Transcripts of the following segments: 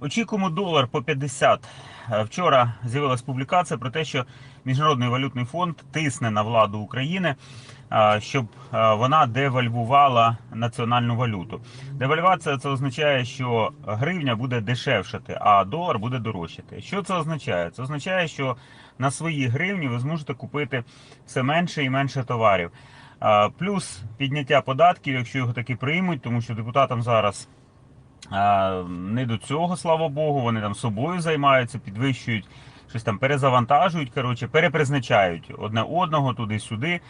Очікуємо долар по 50. Е, Вчора з'явилась публікація про те, що Міжнародний валютний фонд тисне на владу України, е, щоб е, вона девальвувала національну валюту. Девальвація це означає, що гривня буде дешевшати, а долар буде дорожчати. Що це означає? Це означає, що на свої гривні ви зможете купити все менше і менше товарів. Плюс підняття податків, якщо його таки приймуть, тому що депутатам зараз. Не до цього, слава Богу, вони там собою займаються, підвищують, щось там перезавантажують, коротше, перепризначають одне одного туди-сюди.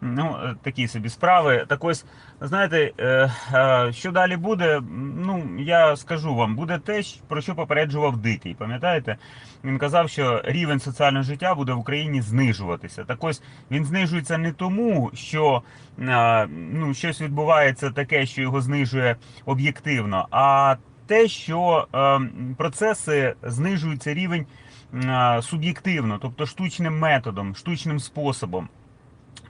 Ну, е, такі собі справи. Так ось, знаєте, е, е, що далі буде? Ну, я скажу вам, буде те, про що попереджував Дикий. Пам'ятаєте? Він казав, що рівень соціального життя буде в Україні знижуватися. Так ось він знижується не тому, що ну, щось відбувається таке, що його знижує об'єктивно, а те, що е, процеси знижуються рівень суб'єктивно, тобто штучним методом, штучним способом.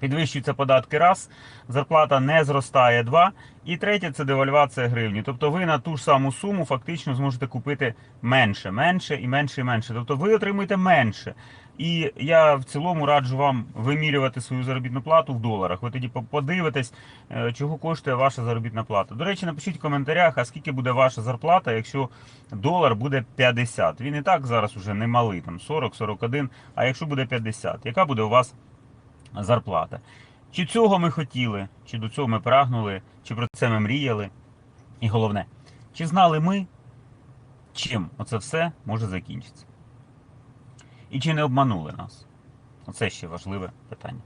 Підвищуються податки раз, зарплата не зростає два. І третє це девальвація гривні. Тобто ви на ту ж саму суму фактично зможете купити менше, менше і менше і менше. Тобто ви отримуєте менше. І я в цілому раджу вам вимірювати свою заробітну плату в доларах. Ви тоді подивитесь, е, чого коштує ваша заробітна плата. До речі, напишіть в коментарях, а скільки буде ваша зарплата, якщо долар буде 50. Він і так зараз уже не малий, там 40-41, а якщо буде 50, яка буде у вас зарплата? Чи цього ми хотіли, чи до цього ми прагнули, чи про це ми мріяли? І головне, чи знали ми, чим оце все може закінчитися? І чи не обманули нас? Оце ще важливе питання.